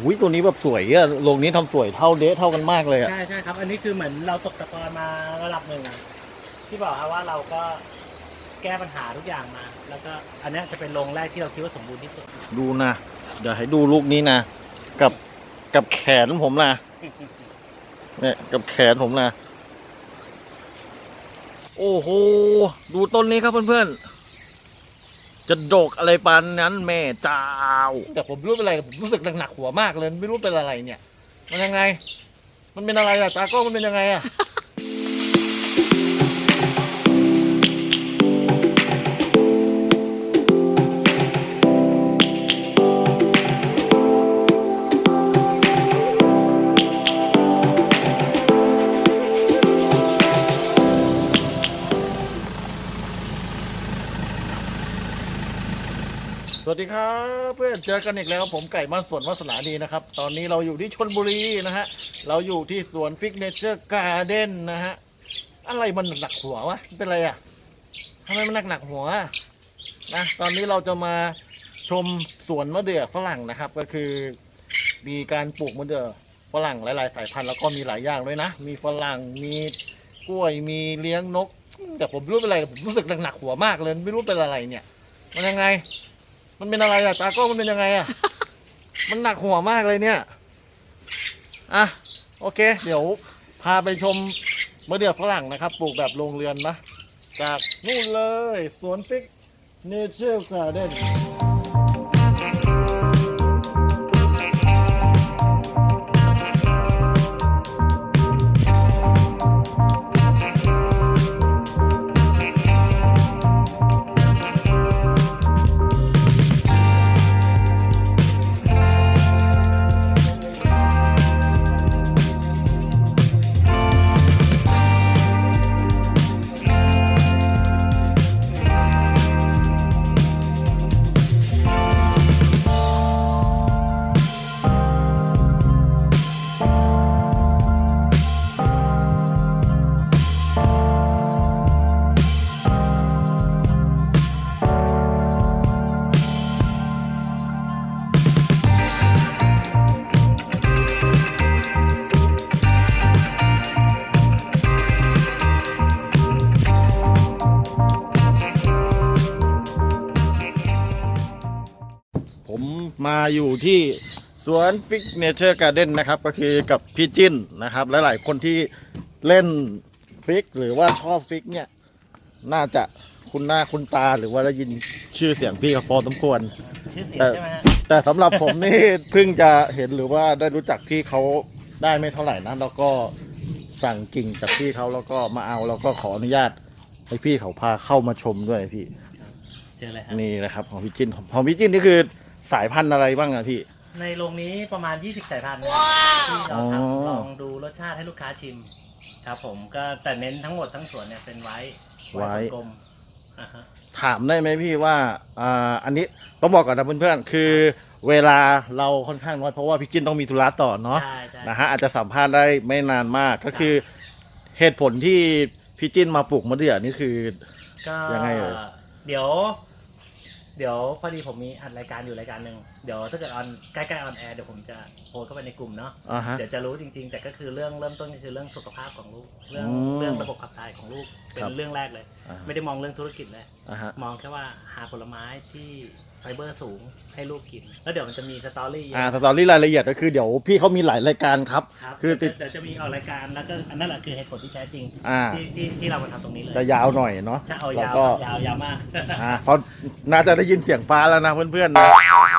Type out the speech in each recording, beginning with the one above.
โอ้ยตัวนี้แบบสวยอะโรงนี้ทำสวยเท่าเดะเท่ากันมากเลยอะใช่ใช่ครับ อันนี้คือเหมือนเราตกตะกอนมาระดับหนึ่งอะที่บอกครับว่าเราก็แก้ปัญหาทุกอย่างมา แล้วก็อันเนี้ยจะเป็นโรงแรกที่เราคิดว่าสมบูรณ์ที่สุด ดูนะ เดี๋ยวให้ดูลูกนี้นะ กับกับแขนผมนะเนี่ยกับแขนผมนะ โอ้โห ดูต้นนี้ครับเพื่อนๆ จะโดกอะไรปานนั้นแม่เจ้า แต่ผมไม่รู้เป็นอะไรผมรู้สึกหนักๆหัวมากเลย ไม่รู้เป็นอะไรเนี่ย มันยังไง มันเป็นอะไรอะตากล้องมันเป็นยังไงอะ สวัสดีครับเพื่อนเจอกันอีกแล้วผมไก่บ้านสวนวาสนาดีนะครับ ตอนนี้เราอยู่ที่ชนบุรีนะฮะ เราอยู่ที่สวนฟิกเนเจอร์การ์เด้นนะฮะ อะไรมันหนักหัววะเป็นอะไรอะทำไมมันหนักหนักหัวนะตอนนี้เราจะมาชมสวนมะเดื่อฝรั่งนะครับ ก็คือมีการปลูกมะเดื่อฝรั่งหลาย ๆ สายพันธุ์แล้วก็มีหลายอย่างด้วยนะ มีฝรั่งมีกล้วยมีเลี้ยงนก แต่ผมไม่รู้เป็นอะไรผมรู้สึกหนักๆหัวมากเลยไม่รู้เป็นอะไรเนี่ย มันยังไง มันเป็นอะไรอะตากล้องมันเป็นยังไงอะ มันหนักหัวมากเลยเนี่ย อะ โอเค เดี๋ยวพาไปชมมะเดื่อฝรั่งนะครับ ปลูกแบบโรงเรือนนะ จากนู่นเลย สวนฟิกเนเจอร์การ์เด้น มมาอยู่ที่สวนฟิกเนเจอร์การ์เด้นนะครับ ก็คือกับพี่จิ้นนะครับและหลายคนที่เล่นฟิกหรือว่าชอบฟิกเนี่ย น่าจะคุณหน้าคุณตาหรือว่าได้ยินชื่อเสียงพี่เขาพอสมควร ชื่อเสียงแต่ใช่ไหมฮะแต่สำหรับผมนี่ เพิ่งจะเห็นหรือว่าได้รู้จักพี่เขาได้ไม่เท่าไหร่นะแล้วก็สั่งกิ่งจากพี่เขาแล้วก็มาเอาแล้วก็ขออนุญาตให้พี่เขาพาเข้ามาชมด้วยพี่ เจอเลยฮะนี่นะครับของพี่จิ้นของพี่จิ้นนี่คือ สายพันธุ์อะไรบ้างอะพี่ ในโรงนี้ประมาณ 20 สายพันธุ์นะครับที่เราอ๋อทำลองดูรสชาติให้ลูกค้าชิม ครับผมก็แต่เน้นทั้งหมดทั้งสวนเนี่ยเป็นไว้กลมๆอ่าฮะถามได้ไหมพี่ว่าอ่าอันนี้ต้องบอกก่อนนะเพื่อนๆคือ เวลาเราค่อนข้างน้อยเพราะว่าพี่จิ้นต้องมีธุระต่อเนาะ ใช่ใช่ นะฮะอาจจะสัมภาษณ์ได้ไม่นานมากก็คือ เหตุผลที่พี่จิ้นมาปลูกมะเดื่อนี่คือ ก็ยังไงเอ่ย เดี๋ยว เดี๋ยวพอดีผมมีอัดรายการอยู่รายการหนึ่งเดี๋ยวถ้าเกิดออนใกล้ๆออนแอร์เดี๋ยวผมจะโพสต์เข้าไปในกลุ่มเนาะอ่าฮะ เดี๋ยวจะรู้จริง ๆ แต่ก็คือเรื่องเริ่มต้นก็คือเรื่องสุขภาพของลูก เรื่องอืมเรื่องระบบขับถ่ายของลูกเป็ครับ นเรื่องแรกเลย อ่าไม่ได้มองเรื่องธุรกิจเลย อ่าฮะ มองแค่ว่าหาผลไม้ที่ ไฟเบอร์สูงให้ลูกกิน แล้วเดี๋ยวมันจะมีสตอรี่เยอะอ่าสตอรี่รายละเอียดก็คือเดี๋ยวพี่เขามีหลายรายการครับ ครับคือติด เดี๋ยวจะมีออกรายการแล้วก็อันนั้นแหละคือเหตุผลที่แท้จริง อ่า ที่ที่ที่เรามาทำตรงนี้เลยจะยาวหน่อยเนาะถ้าเอาแล้วยาวก็ยาวยาวมาก อ่าเพราะน่าจะได้ยินเสียงฟ้าแล้วนะเพื่อนๆนะ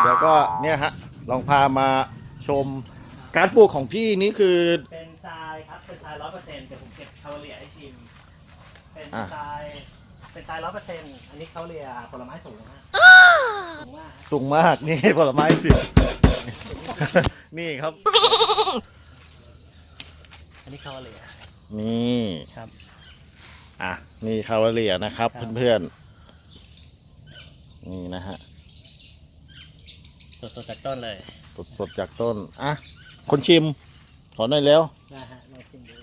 เดี๋ยวก็เนี่ยฮะลองพามาชมการปลูกของพี่นี่คือ เป็นทรายครับ เป็นทรายร้อยเปอร์เซ็นต์แต่ผมเก็บคาร์เลียให้ชิม เป็นอะ ทราย เป็นทรายร้อยเปอร์เซ็นต์อันนี้คาร์เลียผลไม้สูงฮะสูงมาก สูงมากนี่ผลไม้สินี่ครับ อันนี้คาร์เลียนี่ ครับ อะ นี่คาวาเลียนะครับ ครับ เพื่อนๆ นี่นะฮะ สดๆจากต้นเลยสดๆจากต้น อะ คนชิม ขอหน่อยแล้ว นะฮะลองชิมดู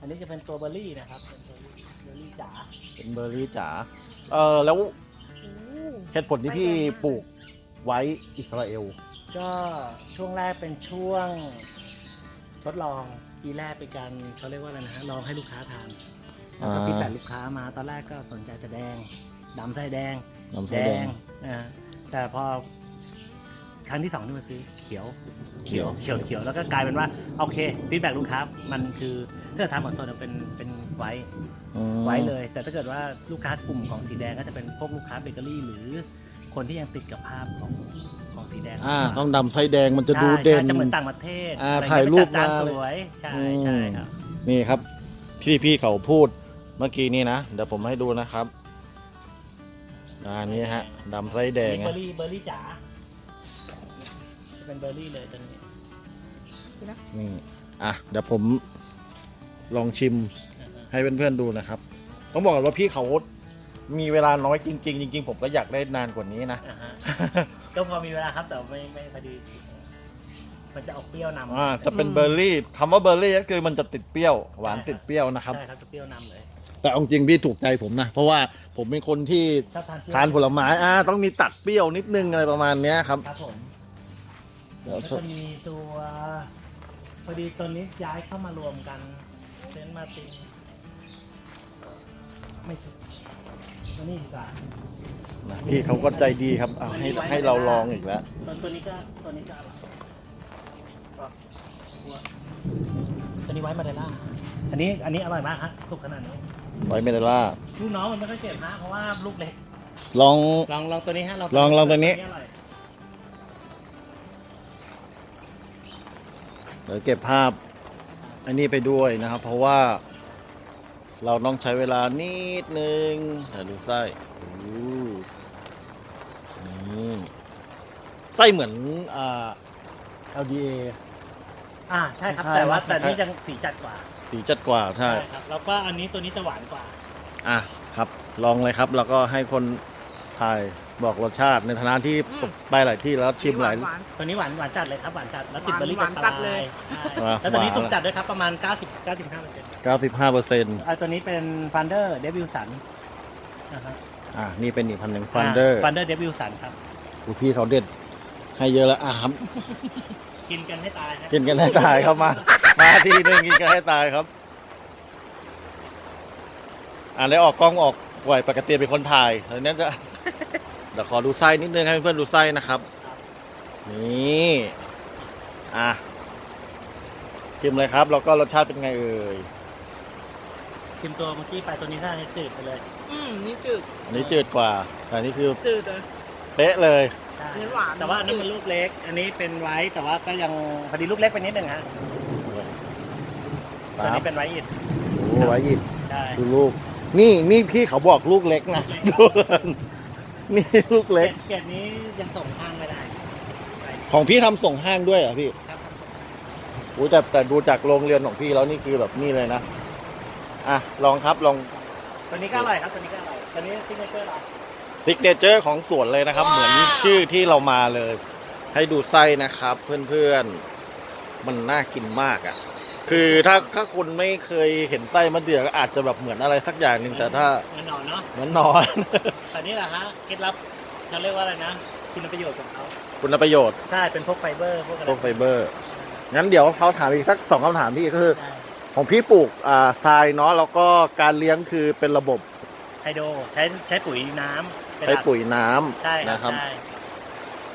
อันนี้จะเป็นตัวเบอร์รี่นะครับเป็นเบอร์รี่เบอร์รี่จ๋าเป็นเบอร์รี่จ๋า เออแล้ว เหตุผลที่พี่ปลูกไว้อิสราเอล ก็ช่วงแรกเป็นช่วงทดลองปีแรกเป็นการเขาเรียกว่าอะไรนะฮะลองให้ลูกค้าทานแล้วก็อ่า ฟีดแบ็ลูกค้ามาตอนแรกก็สนใจจะแดงดำไส้แดงน้ำแดไส้แดงงอ่าแต่พอครั้งที่สองที่มาซื้อ เขียวเขียว เขียวเขียวแล้วก็กลายเป็นว่าโอเคฟีดแบ็ลูกค้ามันคือถ้าเกิดทำของสดเป็นเป็นไว้อืมไว้เลย แต่ถ้าเกิดว่าลูกค้ากลุ่มของสีแดงก็จะเป็นพวกลูกค้าเบเกอรี่ หรือคนที่ยังติดกับภาพของของสีแดงอ่ามากต้องดำไส้แดงมันจะใช่ดูเด่น ใช่จะเหมือนต่างประเทศอ่าอะไรเงี้ถ่ายรูปจัดจนมาสวยใช่ใช่ครับ นี่ครับ ที่พี่เขาพูดเมื่อกี้นี่นะ เดี๋ยวผมให้ดูนะครับอันนี้ฮะดำไส้แดงนี่เบออะร์รี่เบอร์รี่จ๋า จะเป็นเบอร์รี่เลยตัวนี้นี่อะเดี๋ยวผมลองชิมอ่าฮะให้เพื่อนๆดูนะครับ ต้องบอกก่อนว่าพี่เขามีเวลาน้อยจริงๆจริงๆผมก็อยากได้นานกว่านี้นะ อ่าฮะ ก็พอมีเวลาครับแต่ไม่ไม่พอดี มันจะออกเปรี้ยวนำอ่าจะเป็นเบอร์รี่คำว่าเบอร์รี่ก็คือมันจะติดเปรี้ยว หวานติดเปรี้ยวนะครับ ใช่ครับจะเปรี้ยวนำเลยแต่เอาจริงพี่ถูกใจผมนะ เพราะว่าผมเป็นคนที่ชอบทานเปรี้ยวทานผลไม้อ่าต้องมีตัดเปรี้ยวนิดนึงอะไรประมาณเนี้ยครับ ครับผม เดี๋ยวแล้วจะมีตัวพอดีตัวนี้ย้ายเข้ามารวมกันเซนต์มาร์ตินไม่ใช่ตัวนี้ดีกว่านะพี่เขาก็ใจดีครับเอาให้ให้เราลองอีกแล้ว ตัวตัวนี้ก็ตัวนี้ก็อร่อยก็ตัวนี้ไว้มาเดล่าอันนี้อันนี้อร่อยมากฮะสุกขนาดนี้ไว้เมเดล่าลูกน้องมันไม่ค่อยเจ็บฮะเพราะว่าลูกเล็กลอง ลองลองตัวนี้ฮะลองลองตัวนี้ อร่อย เดี๋ยวเก็บภาพอันนี้ไปด้วยนะครับ เพราะว่าเราต้องใช้เวลานิดนึงเดี๋ยวดูไส้โอ้นี่ไส้เหมือนอ่า LDA อ่าใช่ครับใช่แต่ว่าครับแต่นี่จะสีจัดกว่าสีจัดกว่าใช่ครับแล้วก็อันนี้ตัวนี้จะหวานกว่า อะครับ ลองเลยครับ แล้วก็ให้คนถ่าย บอกรสชาติในฐานะที่อืม ไปหลายที่แล้วชิมหลายหวานตัวนี้หวานหวานจัดเลยครับหวานจัดแล้วติดหวานเบอร์รี่หวานปจัลาดเลย ใช่อ่าแล้วตัวนี้หวาน สุกจัดด้วยครับประมาณ 90 95เปอร์เซ็นต์95เปอร์เซ็นต์ตัวนี้เป็นฟันเดอร์เดบิวสันนะฮะอะนี่เป็นอีกพันหนึ่งฟันเดอร์ฟันเดอร์เดบิวสันครับ พี่เขาเด็ด ให้เยอะแล้วอะครับกินกันให้ตายฮะกินกันให้ตายครับมา มาทีนึงกินกันให้ตายครับอ่านได้ออกกล้องออกไหวปกติเป็นคนถ่ายตอนนี้จะ เดี๋ยวขอดูไส้นิดนึงให้เพื่อนๆดูไส้นะครับ นี่อะชิมเลยครับ แล้วก็รสชาติเป็นไงเอ่ยชิมตัวเมื่อกี้ไปตัวนี้น่าจะจืดไปเลยอืมนี่จืดอันนี้จืดกว่า แต่อันนี่คือจืดเลยเป๊ะเลยใช่อันนี้หวานแต่ว่าอันนั้นมันลูกเล็ก อันนี้เป็นไว้แต่ว่าก็ยังพอดีลูกเล็กไปนิดหนึ่งฮะตัวนี้เป็นไว้อิดโอ้ไว้อีกใช่ ดูลูก นี่นี่พี่เขาบอกลูกเล็กนะ ดูกัน นี่ลูกเกรเล็กดเกรดนี้ยังส่งทางไม่ได้ใช่ของพี่ทำส่งห้างด้วยเหรอพี่ครับโอ้แต่แต่ดูจากโรงเรียนของพี่แล้วนี่คือแบบนี่เลยนะ อะ ลองครับลองตัวนี้ก็อร่อยครับตัวนี้ก็อร่อยตัวนี้ซิกเนเจอร์เราซิกเนเจอร์ของสวนเลยนะครับ เหมือนชื่อที่เรามาเลย ให้ดูไส้นะครับ เพื่อนๆ มันน่ากินมากอะ่ะ คือถ้าถ้าคนไม่เคยเห็นไส้มะเดื่อก็อาจจะแบบเหมือนอะไรสักอย่างหนึ่งแต่ถ้าเงินนอนเนาะเหมือนนอน แต่นี่แหละฮะเคล็ดลับเขาเรียกว่าอะไรนะ คุณประโยชน์ของเขาคุณประโยชน์ใช่เป็นพวกไฟเบอร์พวกอะไรพวกไฟเบอร์งั้นเดี๋ยวเขาถามอีกสักสองคำถามพี่ก็คือใช่ของพี่ปลูกอ่าทรายเนาะแล้วก็การเลี้ยงคือเป็นระบบไฮโดรใช้ใช้ปุ๋ยน้ำเป็นหใช้ลักปุ๋ยน้ำใช่ครันะบครับใช่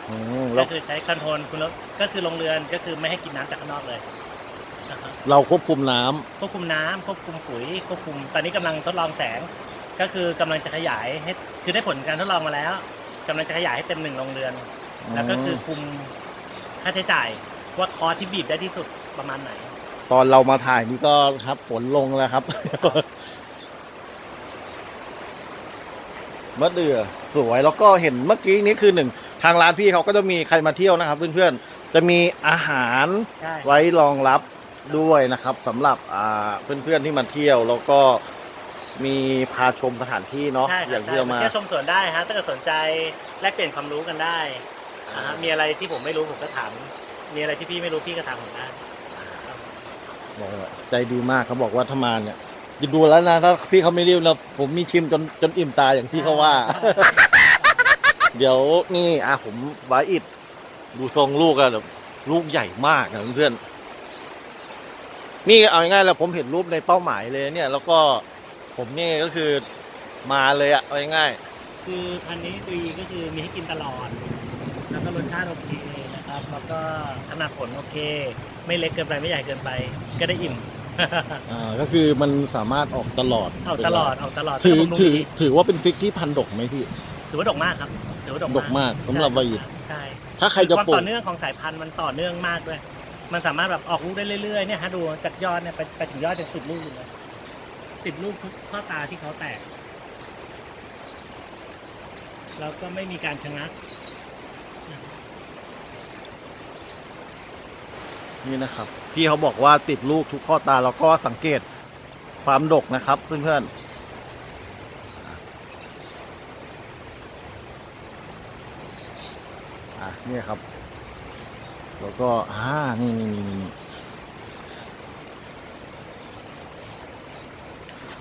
อืมก็แล้วคือใช้คอนโทรลคุณลบก็คือลงเรือนก็คือไม่ให้กินน้ำจากข้างนอกเลยนะครับ เราควบคุมน้ำควบคุมน้ำควบคุมปุ๋ยควบคุม ตอนนี้กำลังทดลองแสง ก็คือกำลังจะขยายให้คือได้ผลการทดลองมาแล้วกำลังจะขยายให้เต็มหนึ่งโรงเรือน แล้วก็คือคุมค่าใช้จ่ายว่าคอร์สที่บีบได้ที่สุดประมาณไหน ตอนเรามาถ่ายนี่ก็ครับฝนลงแล้วครับ มะเดื่อสวยแล้วก็เห็นเมื่อกี้นี้คือหนึ่ง ทางร้านพี่เขาก็จะมีใครมาเที่ยวนะครับเพื่อนๆจะมีอาหารใช่ ไว้รองรับ ด้วยนะครับสำหรับอ่าเพื่อนๆที่มาเที่ยวแล้วก็มีพาชมสถานที่เนาะใช่คอรัย่าบงใช่ที่เรามามา เที่ยวชมสวนได้ฮะถ้าเกิดสนใจแลกเปลี่ยนความรู้กันได้อ่าฮะมีอะไรที่ผมไม่รู้ผมก็ถามมีอะไรที่พี่ไม่รู้พี่ก็ถามผมได้ครับบอกว่าใจดีมากเขาบอกว่าถ้ามาเนี่ยจะดูแล้วนะถ้าพี่เขาไม่รีบนะผมมีชิมจนจนอิ่มตาอย่างที่เขาว่า เดี๋ยวนี่อะผมไว้อิดดูทรงลูกอะแบบลูกใหญ่มากนะเพื่อนๆ นี่เอาง่ายๆแล้วผมเห็นรูปในเป้าหมายเลยเนี่ย แล้วก็ผมนี่ก็คือมาเลยอะเอาง่ายคือพันธุ์นี้ดีก็คือมีให้กินตลอด แล้วก็รสชาติโอเคนะครับ แล้วก็ขนาดผลโอเค ไม่เล็กเกินไปไม่ใหญ่เกินไป ก็ได้อิ่ม ๆอ่าก็คือมันสามารถออกตลอดออกตลอดออกตลอดถือถ้าบำรุงถือดีถือว่าเป็นฟิกที่พันดกไหมพี่ ถือว่าดกมากครับ ถือว่าดกดกมากสำหรับใช่วายิดใช่ถ้าใครจะความปลูต่ก อเนื่องของสายพันธุ์มันต่อเนื่องมากด้วย มันสามารถแบบออกลูกได้เรื่อยๆเนี่ยฮะดูจากยอดเนี่ยไปไปถึงยอดจะติดลูกเลยติดลูกทุกข้อตาที่เขาแตก แล้วก็ไม่มีการชะงักนี่นะครับ พี่เขาบอกว่าติดลูกทุกข้อตาแล้วก็สังเกตความดกนะครับ เพื่อนๆอะนี่ครับ แล้วก็อ่านี่นี่นี่นี่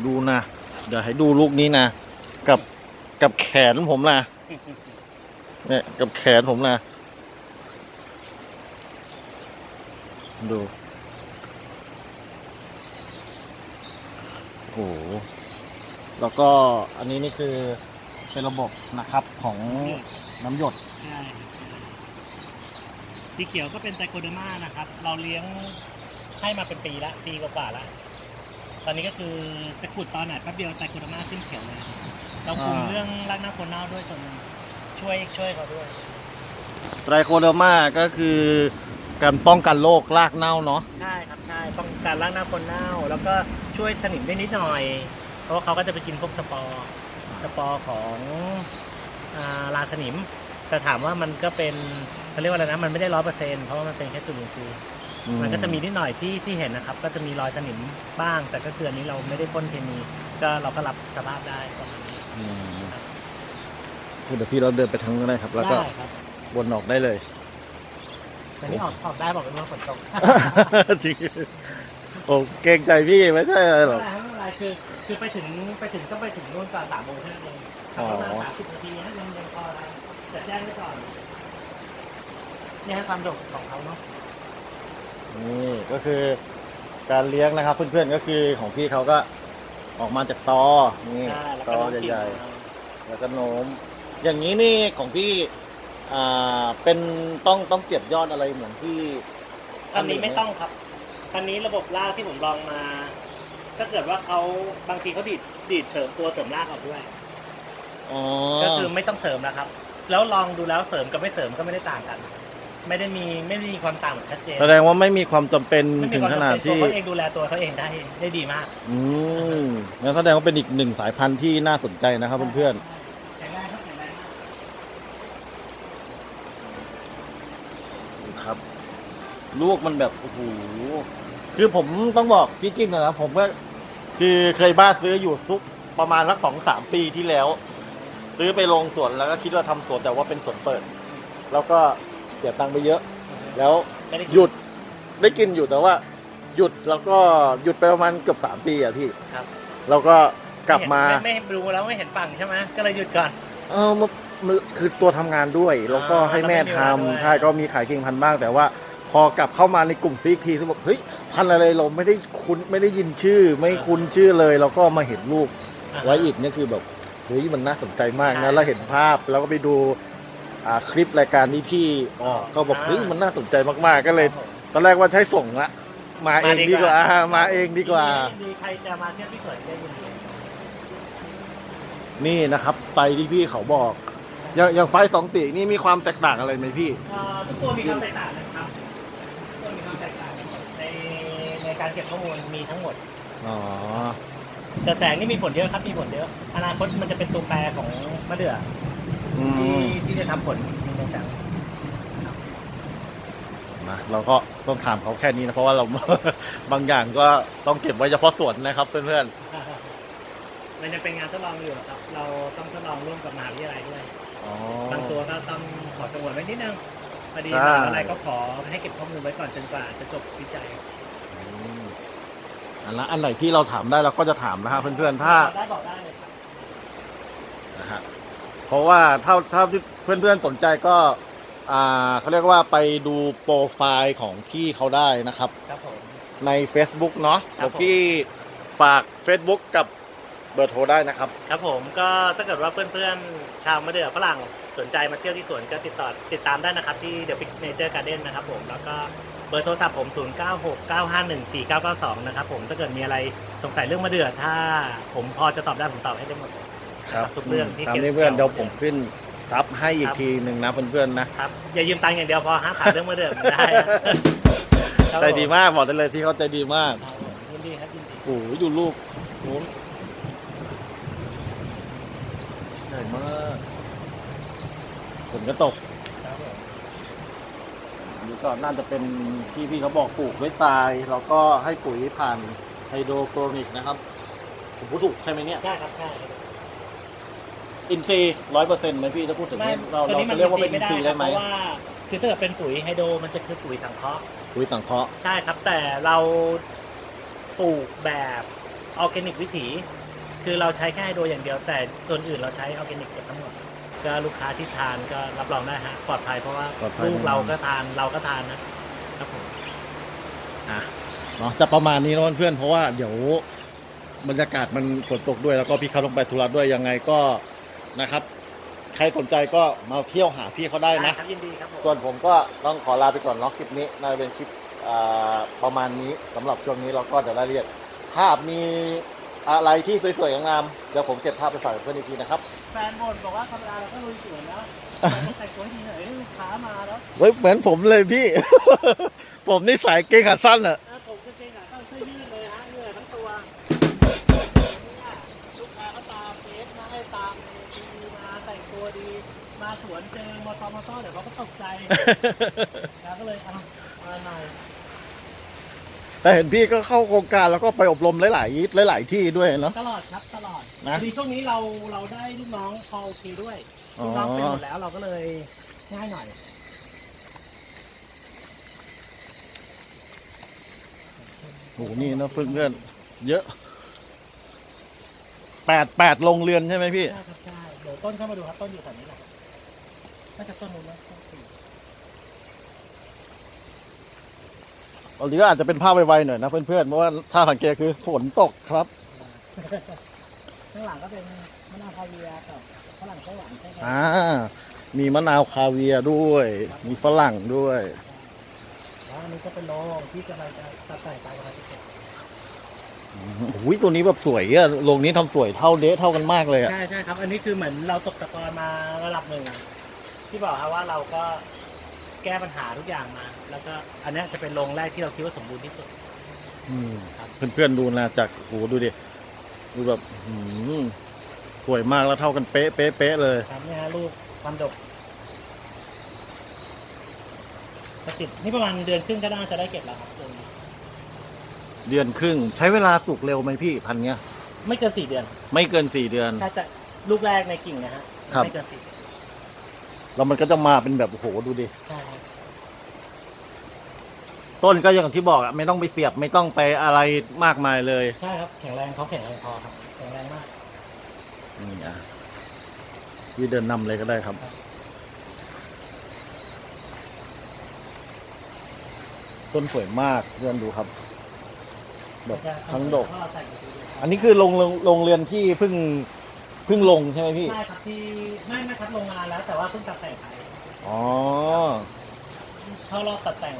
ดูนะ เดี๋ยวให้ดูลูกนี้นะ กับกับแขนผมนะเนี่ยกับแขนผมนะ ดูโอ้โหแล้วก็อันนี้นี่คือเป็นระบบนะครับของน้ำหยด ใช่ สีเขียวก็เป็นไตโคเดอร์มานะครับ เราเลี้ยงให้มาเป็นปีละ ปีกว่าๆละ ตอนนี้ก็คือจะขุดตอนไหนแป๊บเดียวไตโคเดอร์มาขึ้นเขียวเลย เราคุมอ่า เรื่องรากหน้าโคนเน่าด้วยส่วนหนึ่งช่วยช่วยเขาด้วย ไตรโคเดอร์มาก็คือการป้องกันโรครากเน่าเนาะ ใช่ครับใช่ป้องกันรากหน้าโคนเน่า แล้วก็ช่วยสนิมได้นิดหน่อย เพราะว่าเขาก็จะไปกินพวกสปอร์สปอร์ของอ่าราสนิม แต่ถามว่ามันก็เป็น เขาเรียกว่าอะไรนะมันไม่ได้ร้อยเปอร์เซ็นต์เพราะว่ามันเป็นแค่จุลินทรีย์อืมันก็จะมีนิดหน่อยที่ที่เห็นนะครับ ก็จะมีรอยสนิมบ้าง แต่ก็คืออันนี้เราไม่ได้พ่นเคมี ก็เราก็รับสภาพได้ประมาณนี้อืมคือเดี๋ยวพี่เราเดินไปทางนู้นได้ครับ แล้วก็ได้ครับวนออกได้เลย แต่นี่ออกออกได้บอกเป็นว่าฝนตกจริงโอ้เกรงใจพี่ไม่ใช่อะไรหรอก ไม่เป็นไรไม่เป็นไรคือคือไปถึงไปถึงต้องไปถึงนู่นตอนสามโมงเท่านั้นเองขับรถมาสามสิบนาทีให้ยังยังพอได้แต่แจ้งไว้ก่อน นี่ให้ความดกของเขาเนาะนี่ก็คือการเลี้ยงนะครับ เพื่อนๆก็คือของพี่เขาก็ออกมาจากตอนี่ใช่แล้วตก็อน้องกิ่งใหญ่ของเราๆแล้วก็โน้ม อย่างนี้นี่ของพี่อ่าเป็นต้องต้องเสียบยอดอะไรเหมือนที่อันนี้ไม่ต้องครับอันนี้ระบบรากที่ผมลองมา ถ้าเกิดว่าเขาบางทีเขาดีดดีดเสริมตัวเสริมรากออกด้วย อ๋อก็คือไม่ต้องเสริมนะครับ แล้วลองดูแล้วเสริมกับไม่เสริมก็ไม่ได้ต่างกัน ไม่ได้มีไม่ได้มีความต่างแบบชัดเจนแสดงว่าไม่มีความจำเป็นไม่มีถึงควมขจำนาดเป็นตัวที่เขาเองดูแลตัวเขาเองได้ได้ดีมากอืมงั้นแสดงว่าเป็นอีกหนึ่งสายพันธุ์ที่น่าสนใจนะครับเพื่อนแข็งแรงครับแข็งแรงมากๆครับ ลูกมันแบบโอ้โหคือผมต้องบอกพี่กิ้งก่อนนะผมก็คือเคยบ้าซื้ออยู่ทุกประมาณสักสองสามปีที่แล้ว ซื้อไปลงสวนแล้วก็คิดว่าทำสวนแต่ว่าเป็นสวนเปิด แล้วก็ เสียตังค์ไปเยอะ แล้วไม่ได้หยุดได้กินอยู่แต่ว่า หยุดแล้วก็หยุดไปประมาณเกือบสามปีอะพี่ครับ แล้วก็กลับมาไไม่ไม่ดูแล้วไม่เห็นฝั่งใช่ไหมก็เลยหยุดก่อน เออมันมันคือตัวทำงานด้วย แล้วก็ให้แม่ทำแล้วก็มีเวลาด้วย ใช่ก็มีขายกิ่งพันธุ์บ้าง แต่ว่าพอกลับเข้ามาในกลุ่มฟิกทีที่บอกเฮ้ยพันธุ์อะไรเราไม่ได้คุ้นไม่ได้ยินชื่อ ไม่คุ้นชื่อเลยแล้วก็มาเห็นรูป อ่าฮะไว้อีกเนี่ยคือแบบเฮ้ยมันน่าสนใจมากใช่ นะแล้วเห็นภาพแล้วก็ไปดู อ่าคลิปรายการที่พี่ออกก็บอกอ่าเฮ้ยมันน่าสนใจมากๆก็เลย ตอนแรกว่าใช้ส่งละมาเองมาดีดีกกว่าว่าอ่ามาเองดีกว่าดีใครจะมาเที่ยวพี่เขยได้ยินดีนี่นะครับไฟที่พี่เขาบอกอย่างอย่างไฟสองตีนี่มีความแตกต่างอะไรไหมพี่ เอ่อทุกตัวมีความแตกต่างนะครับทุกตัวมีความแตกต่างกันหมดในในการเก็บข้อมูลมีทั้งหมด อ๋อแต่แสงนี่มีผลเยอะครับมีผลเยอะ อนาคตมันจะเป็นตัวแปรของมะเดื่อ อือที่ม ที่จะทำผลจริงๆจังนะเราก็ต้องถามเขาแค่นี้นะ เพราะว่าเรา บางอย่างก็ต้องเก็บไว้เฉพาะส่วนนะครับ เพื่อนๆมันยังเป็นงานทดลองอยู่ครับ เราต้องทดลองร่วมกับมหาวิทยาลัยด้วย ๆอ๋อ บางตัวก็ต้องขอสงวนไว้นิดนึงพอดีใช่ มหาวิทยาลัยก็ขอให้เก็บข้อมูลไว้ก่อนจนกว่าจะจบวิจัยอืมอันละอันไหนที่เราถามได้เราก็จะถามนะฮะเพื่อนๆถ้า ได้บอกได้เลยครับนะฮะ เพราะว่าถ้าถ้าเพื่อนๆสนใจก็อ่าเขาเรียกว่าไปดูโปรไฟล์ของพี่เขาได้นะครับ ครับผม ใน Facebook เนาะครับเดี๋ยวพี่ฝาก Facebook กับเบอร์โทรได้นะครับ ครับผมก็ถ้าเกิดว่าเพื่อนๆ ชาวมะเดื่อฝรั่งสนใจมาเที่ยวที่สวนก็ติดต่อติดตามได้นะครับ ที่ The Big Nature Garden นะครับผม แล้วก็เบอร์โทรศัพท์ผม 0969514992 นะครับผมถ้าเกิดมีอะไรสงสัยเรื่องมะเดื่อถ้าผมพอจะตอบได้ผมตอบให้ได้หมด ทุกเรื่องที่ตามเกี่ยวนี้เพื่อนกับเดี๋ยวผมขึ้นซับให้อีกครับทีหนึ่งนะเพื่อนๆนะครับอย่ายืมตังค์อย่างเดียวพอฮะถามเรื่องมะเดื่อไม่ได้นะใจดีมากบอกได้เลยที่เขาใจดีมากครับผมยินดีครับยินดีโอ้โหดูลูกโน้นใหญ่มากฝนก็ตกครับผมอันนี่ก็น่าจะเป็นที่พี่เขาบอกปลูกด้วยทรายแล้วก็ให้ปุ๋ยผ่านไฮโดรโปรนิกนะครับ ผมพูดถูกใช่ไหมเนี่ย ใช่ครับ ใช่ครับ อินซีร้อยเปอร์เซ็นต์ไหมพี่ถ้าพูดถึงไม่เราตัวเรานี้มัจะนเรียกว่าเป็นไม่อินได้ซีคได้รับไหมเพราะว่าคือถ้าเกิดเป็นปุ๋ยไฮโดรมันจะคือปุ๋ยสังเคราะห์ปุ๋ยสังเคราะห์ใช่ครับแต่เราปลูกแบบออร์แกนิกวิถี คือเราใช้แค่ไฮโดรอย่างเดียว แต่ส่วนอื่นเราใช้ออร์แกนิกเกือบทั้งหมดก็ลูกค้าที่ทานก็รับรองได้ฮะปลอดภัยเพราะว่าลูกเราก็ทานเราก็ทานนะครับผม อะเนาะจะประมาณนี้นะเพื่อนๆเพราะว่าเดี๋ยวบรรยากาศมันฝนตกด้วยแล้วก็พี่เขาต้องไปธุระด้วยยังไงก็ นะครับ ใครสนใจก็มาเที่ยวหาพี่เขาได้นะ ครับยินดีครับผมส่วนผมก็ต้องขอลาไปก่อนเนาะคลิปนี้น่าจะเป็นคลิปอ่าประมาณนี้สำหรับช่วงนี้เราก็เดี๋ยวรายละเอียดภาพมีอะไรที่สวยๆงามๆเดี๋ยวผมเก็บภาพไปฝากเพื่อนอีกทีนะครับ แฟนบ่นบอกว่าธรรมดาเราก็ลุยสวนแล้วแต่งตัวให้ดีหน่อยให้ลูกค้ามาแล้วเว้ยเหมือนผมเลยพี่ ผมนี่สายเกงขาสั้นอะ มาสวนเจอมอตอมอตอเดี๋ยวเขาก็ตกใจแล้วก็เลยเอามาหน่อยแต่เห็นพี่ก็เข้าโครงการแล้วก็ไปอบรมหลายๆหลาย ๆ ที่ด้วยเนาะ ตลอดครับตลอดนะพอดีช่วงนี้เราเราได้ลูกน้องพอโอเคด้วยลูกน้องเป็นหมดแล้วเราก็เลยง่ายหน่อยโหนี่นะเพื่อนๆเยอะแปดแปดโรงเรือนใช่ไหมพี่ ใช่ครับใช่เดี๋ยวต้นเข้ามาดูครับต้นอยู่แถวนี้แหละ น่าจะต้นนู้นนะต้นสี่ตอนนี้ก็อาจจะเป็นภาพไวๆหน่อยนะเพื่อนๆ เพราะว่าถ้าสังเกตคือฝนตกครับ ข้างหลังก็เป็นมะนาวคาเวียร์กับฝรั่งไต้หวันใช่ไหมอ่า มีมะนาวคาเวียร์ด้วย มีฝรั่งด้วย แล้วอันนี้ก็เป็นโลที่กำลังจะตัดแต่งไปกำลังจะเก็บโอ้ยตัวนี้แบบสวยอะโรงนี้ทำสวยเท่าเดะเท่ากันมากเลยอะใช่ใช่ครับ อันนี้คือเหมือนเราตกตะกอนมาระดับหนึ่ง ที่บอกครับว่าเราก็แก้ปัญหาทุกอย่างมา แล้วก็อันเนี้ยจะเป็นโรงแรกที่เราคิดว่าสมบูรณ์ที่สุด อืมครับ เพื่อนๆดูนะจากโอ้โหดูดิดูแบบอืมสวยมากแล้วเท่ากันเป๊ะเป๊ะเป๊ะเลย ครับเนี่ยฮะลูกความดกจะติดนี่ประมาณเดือนครึ่งก็น่าจะได้เก็บแล้วครับตรงนี้เดือนครึ่ง ใช้เวลาสุกเร็วไหมพี่พันเนี้ย ไม่เกินสี่เดือนไม่เกินสี่เดือนใช่จะลูกแรกในกิ่งนะฮะครับ ไม่เกินสี่เดือน แล้วมันก็จะมาเป็นแบบโอ้โหดูดิ ใช่ครับต้นก็อย่างที่บอกอะไม่ต้องไปเสียบไม่ต้องไปอะไรมากมายเลยใช่ครับแข็งแรงเขาแข็งแรงพอครับแข็งแรงมาก นี่อะพี่เดินนำเลยก็ได้ครับ ต้นสวยมากเพื่อนดูครับ แบบทั้งดกแล้วเราใส่ไปดูครับอันนี้คือโรงโรงโรงเรียนที่เพิ่ง เพิ่งลงใช่ไหมพี่ ใช่ครับที่ไม่ไม่ครับโรงงานแล้ว แต่ว่าเพิ่งตัดแต่งไปอ๋อ เข้ารอบตัดแต่ง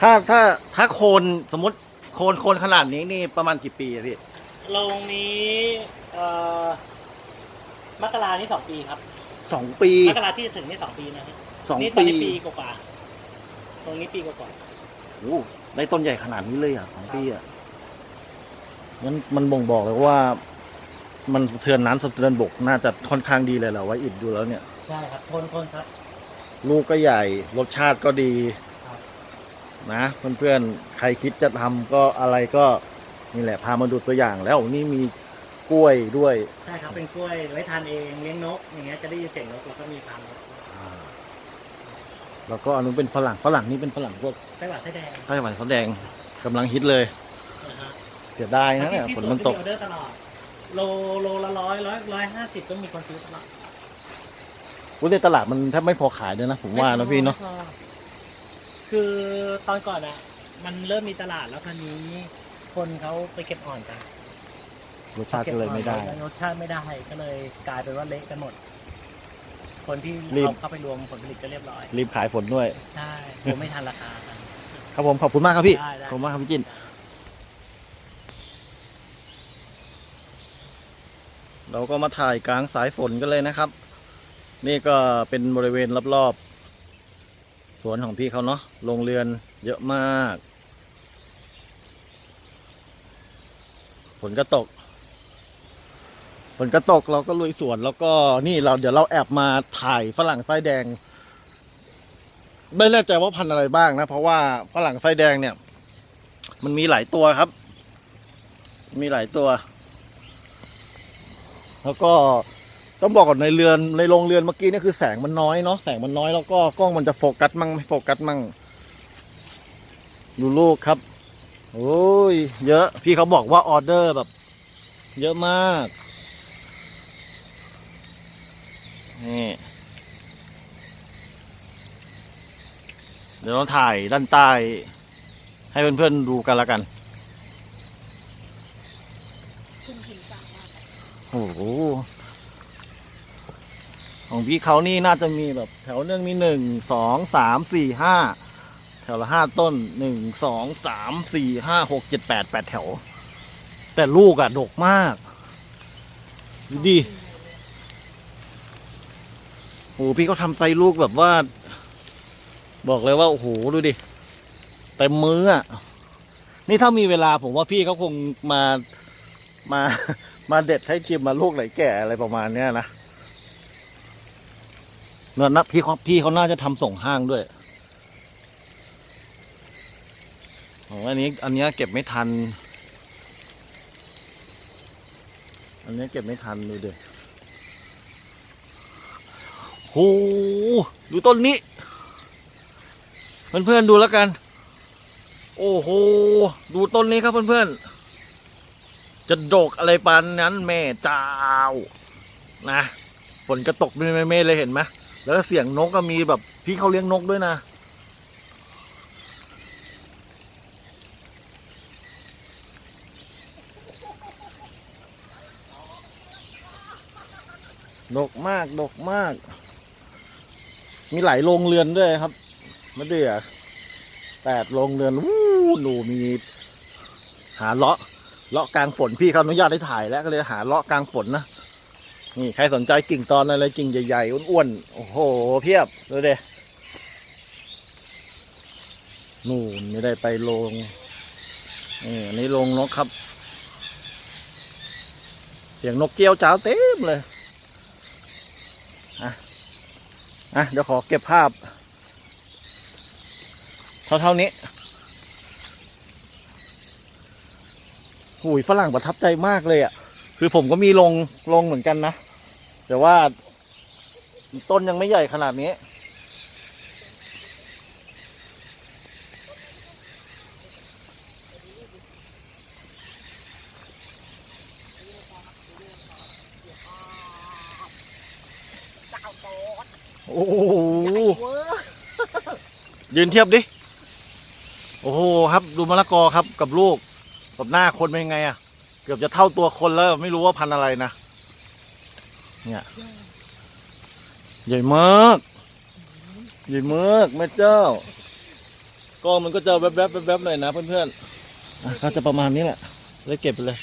ถ้าถ้าถ้าโคนสมมติโคนโคนขนาดนี้นี่ประมาณกี่ปีอะพี่โรงนี้เอ่อมกรานี่สองปีครับสองปีมกราที่จะถึงนี่สองปีนะฮะสองนี่ตอนปีนี้ปีกว่าๆตรงนี้ปีกว่า โอ้ได้ต้นใหญ่ขนาดนี้เลยอะสองปีอะงั้นมันบ่งบอกเลยว่า มันสะเทือนน้ำสะเทือนบกน่าจะค่อนข้างดีเลยแหละว่าอิดดูแล้วเนี่ยๆใช่ครับทนทนครับ ลูกก็ใหญ่ รสชาติก็ดี ครับนะเพื่อนๆใครคิดจะทำก็อะไรก็นี่แหละพามาดูตัวอย่างแล้วนี่มีกล้วยด้วยใช่ครับเป็นกล้วยไว้ทานเองเลี้ยงนกอย่างเงี้ยจะได้ยินเสียงนกแล้วก็มีพันธุ์แล้วก็อันนู้นเป็นฝรั่งฝรั่งนี่เป็นฝรั่งพวกไต้หวันไส้แดงไต้หวันเขาแดงกำลังฮิตเลยนะฮะเสียดายนะเนี่ยที่ฝนสวมันตก ที่ออเดอร์ตลอด โลโลละร้อยร้อยร้อยห้าสิบต้องมีคนซื้อตลอดวุ้นในตลาดมันแทบไม่พอขายเลยนะผมว่านะพี่เนาะ ไม่พอคือตอนก่อนอะมันเริ่มมีตลาดแล้วคราวนี้ คนเขาไปเก็บอ่อนกันรสชาติก็เลยไม่ได้ ก็บอ่อนรสชาติไม่ได้ก็เลยกลายเป็นว่าเละกันหมด คนที่รีบ เอาเข้าไปรวมผลผลิตก็เรียบร้อย รีบขายผลด้วย ใช่กลัวไม่ทันราคากัน ครับผมขอบคุณมากครับพี่ ได้ได้ ขอบคุณมากครับพี่จิน เราก็มาถ่ายกลางสายฝนกันเลยนะครับ นี่ก็เป็นบริเวณรอบๆสวนของพี่เขาเนาะโรงเรือนเยอะมาก ฝนก็ตก ฝนก็ตกเราก็ลุยสวนแล้วก็นี่เราเดี๋ยวเราแอบมาถ่ายฝรั่งไส้แดง ไม่แน่ใจว่าพันธุ์อะไรบ้างนะ เพราะว่าฝรั่งไส้แดงเนี่ย มันมีหลายตัวครับ มีหลายตัว แล้วก็ต้องบอกก่อนในเรือนในโรงเรือนเมื่อกี้นี่คือแสงมันน้อยเนาะแสงมันน้อยแล้วก็กล้องมันจะโฟกัสมั่งไม่โฟกัสมั่งดูลูกครับ โอ้ย เยอะ พี่เขาบอกว่าออเดอร์แบบ เยอะมากนี่เดี๋ยวเราถ่ายด้านใต้ ให้เพื่อนๆดูกันละกัน โอ้โหของพี่เขานี่น่าจะมีแบบแถวหนึ่องมีหนึ่งสองสามสี่ห้าแถวละห้าต้นหนึ่งสองสามสี่ห้าหกเจ็ดแปดแปดแถว แต่ลูกอะดกมากดูดิโอ้หพี่เขาทำไซลูกแบบว่า บอกเลยว่า โอ้โห ดูดิเต็มมืออะนี่ถ้ามีเวลาผมว่าพี่เขาคงมามา มาเด็ดให้ชิมมาลูกไหนแก่อะไรประมาณเนี้ยนะเนื้อนับพี่เขาพี่เขาน่าจะทำส่งห้างด้วยอ้อันนี้ อันเนี้ยเก็บไม่ทัน อันเนี้ยเก็บไม่ทันดูดิโหดูต้นนี้เพื่อนๆดูแล้วกัน โอ้โห ดูต้นนี้ครับเพื่อนๆ จะดกอะไรปานนั้นแม่เจ้านะฝนก็ตกไม่ไม่ไม่เลยเห็นไหมแล้วเสียงนกก็มีแบบพี่เขาเลี้ยงนกด้วยนะ ดกมากดกมาก มีหลายโรงเรือนด้วยครับมะเดื่อแปดโรงเรือนวู้หนูมี หาเลาะ เลาะกลางฝนพี่เขาอนุญาตให้ถ่ายแล้วก็เลยหาเลาะกลางฝนนะนี่ใครสนใจกิ่งตอนอะไรกิ่งใหญ่ๆอ้วนๆโอ้โห เพียบดูเด้นู่นไม่ได้ไปลงนี่อันนี้ลงนกครับ เสียงนกเกี้ยวจ้าเต็มเลยอะอะเดี๋ยวขอเก็บภาพ เท่า ๆ นี้ หุยฝรั่งประทับใจมากเลยอะ่ะ คือผมก็มีลงลงเหมือนกันนะ แต่ว่า ต้นยังไม่ใหญ่ขนาดนี้ โอ้โหยืนเทียบดิ โอ้โหครับ ดูมะละกอครับกับลูก กับหน้าคนเป็นไงอะเกือบจะเท่าตัวคนแล้วไม่รู้ว่าพันธุ์อะไรนะ เนี่ย ใหญ่มากใหญ่มากแม่เจ้าก็มันก็จะแวบๆแวบๆหน่อยนะเพื่อนๆอะก็จะประมาณนี้แหละเลยเก็บไปเลย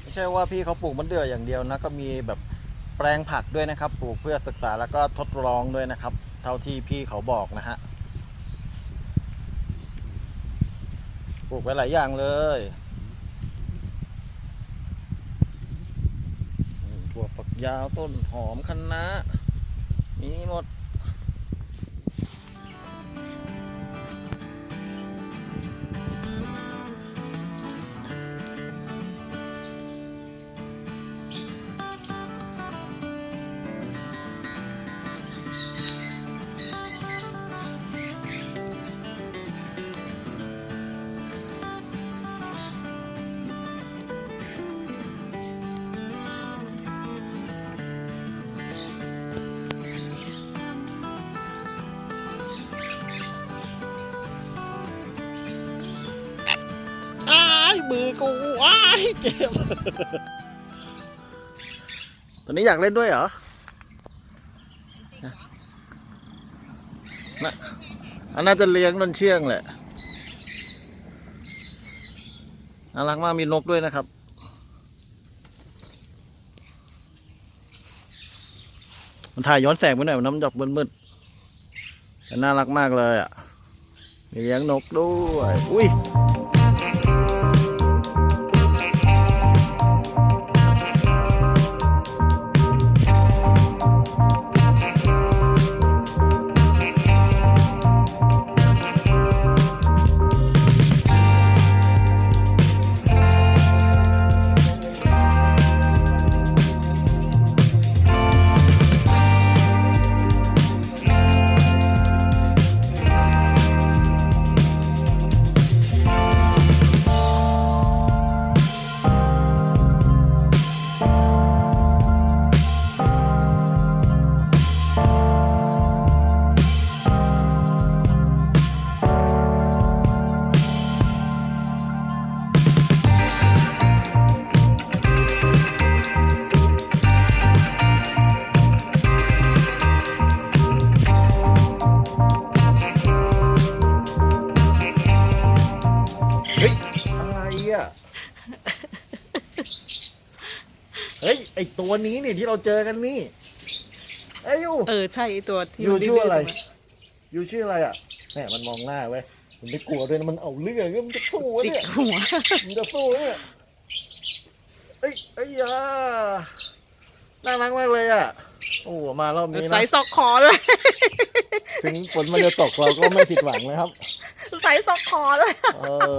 ไม่ใช่ว่าพี่เขาปลูกมะเดื่ออย่างเดียวนะก็มีแบบแปลงผักด้วยนะครับ ปลูกเพื่อศึกษาแล้วก็ทดลองด้วยนะครับ เท่าที่พี่เขาบอกนะฮะ ปลูกไว้หลายอย่างเลยถั่วฝักยาวต้นหอมคะน้ามีหมด กูว้ายเจ็บตอนนี้อยากเล่นด้วยเหรอน่ะอันน่าจะเลี้ยงนนเชื่องแหละน่ารักมากมีนกด้วยนะครับมันถ่ายย้อนแสงไปหน่อยมันน้ำดอกมืดๆแต่น่ารักมากเลยอะมีเลี้ยงนกด้วย อุ้ย ตัวนี้นี่ที่เราเจอกันนี่ไอ้ยูเออใช่ไอ้ตัวที่อยู่มันชื่ออะไรดื้ๆอยู่ชื่ออะไรอะแหมมันมองหน้าเว้ยมันไม่กลัวด้วยนะมันเอาเรื่องมันจะสู้จิกเนี่ยหัว มันจะสู้เนี่ยเอ้ยเอ้ยยาน่ารักมากเลยอะโอ้มารอบนี้ใส่นะซอกคอเลย ถึงฝนมันจะตกเราก็ไม่ผิดหวังนะครับ ใส่ซอกคอเลย เออ